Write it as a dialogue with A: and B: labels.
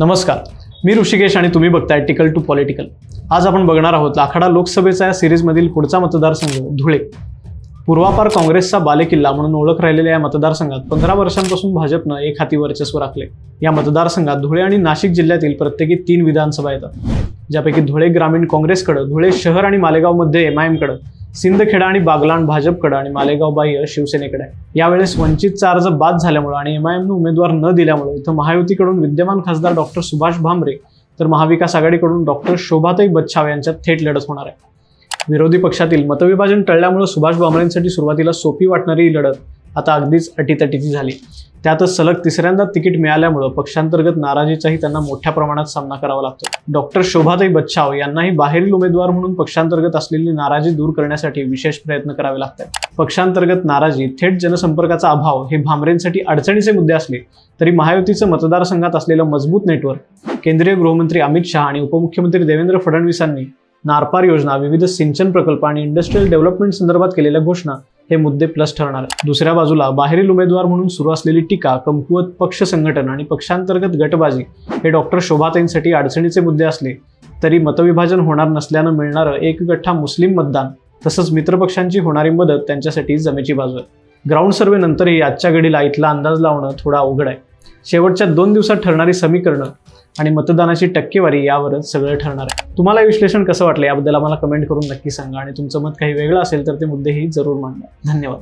A: नमस्कार. मी ऋषिकेश आणि तुम्ही बघताय टिकल टू पॉलिटिकल आज आपण बघणार आहोत आखाडा लोकसभेचा या सिरीजमधील पुढचा मतदारसंघ धुळे. पूर्वापार काँग्रेसचा बालेकिल्ला म्हणून ओळख राहिलेल्या या मतदारसंघात पंधरा वर्षांपासून भाजपनं एक हाती वर्चस्व राखले या मतदारसंघात धुळे आणि नाशिक जिल्ह्यातील प्रत्येकी तीन विधानसभा येतात. ज्यापैकी धुळे ग्रामीण काँग्रेसकडं धुळे शहर आणि मालेगावमध्ये एम आय एमकडं सिंदखेडा आणि बागलाण भाजपकडं आणि मालेगाव बाह्य शिवसेनेकडे. आहे यावेळेस वंचितचा अर्ज बाद झाल्यामुळे आणि एम आय एमनं उमेदवार न दिल्यामुळे इथं महायुतीकडून विद्यमान खासदार डॉक्टर सुभाष भामरे तर महाविकास आघाडीकडून डॉक्टर शोभाताई बच्छाव यांच्यात थेट लढत होणार आहे. विरोधी पक्षातील मतविभाजन टळल्यामुळे सुभाष भामरेंसाठी सुरुवातीला सोपी वाटणारी ही लढत आता अगदीच अटीतटीची झाली. त्यातच सलग तिसऱ्यांदा तिकीट मिळाल्यामुळं पक्षांतर्गत नाराजीचाही त्यांना मोठ्या प्रमाणात सामना करावा लागतो. डॉक्टर शोभाताई बच्छाव यांनाही बाहेरील उमेदवार म्हणून पक्षांतर्गत असलेली नाराजी दूर करण्यासाठी विशेष प्रयत्न करावे लागतात. पक्षांतर्गत नाराजी थेट जनसंपर्काचा अभाव हे भामरेंसाठी अडचणीचे मुद्दे असले तरी महायुतीचं मतदारसंघात असलेलं मजबूत नेटवर्क केंद्रीय गृहमंत्री अमित शहा आणि उपमुख्यमंत्री देवेंद्र फडणवीसांनी नारपार योजना विविध सिंचन प्रकल्प आणि इंडस्ट्रियल डेव्हलपमेंट संदर्भात केलेल्या घोषणा हे मुद्दे प्लस ठरणार. दुसऱ्या बाजूला बाहेरील उमेदवार म्हणून सुरू असलेली टीका कमकुवत पक्ष संघटन आणि पक्षांतर्गत गटबाजी हे डॉक्टर शोभाताईंसाठी अडचणीचे मुद्दे असले तरी मतविभाजन होणार नसल्यानं मिळणारं एक गठ्ठा मुस्लिम मतदान तसंच मित्रपक्षांची होणारी मदत त्यांच्यासाठी जमेची बाजू आहे. ग्राउंड सर्व्हे नंतरही आजच्या घडीला इथला अंदाज लावणं थोडा अवघड आहे. शेवटच्या दोन दिवसात ठरणारी समीकरणं आणि मतदानाची टक्केवारी यावरच सगळं ठरणार आहे. तुम्हाला विश्लेषण कसं वाटलं याबद्दल आम्हाला कमेंट करून नक्की सांगा आणि तुमचं मत काही वेगळं असेल तर ते मुद्देही जरूर मांडा धन्यवाद.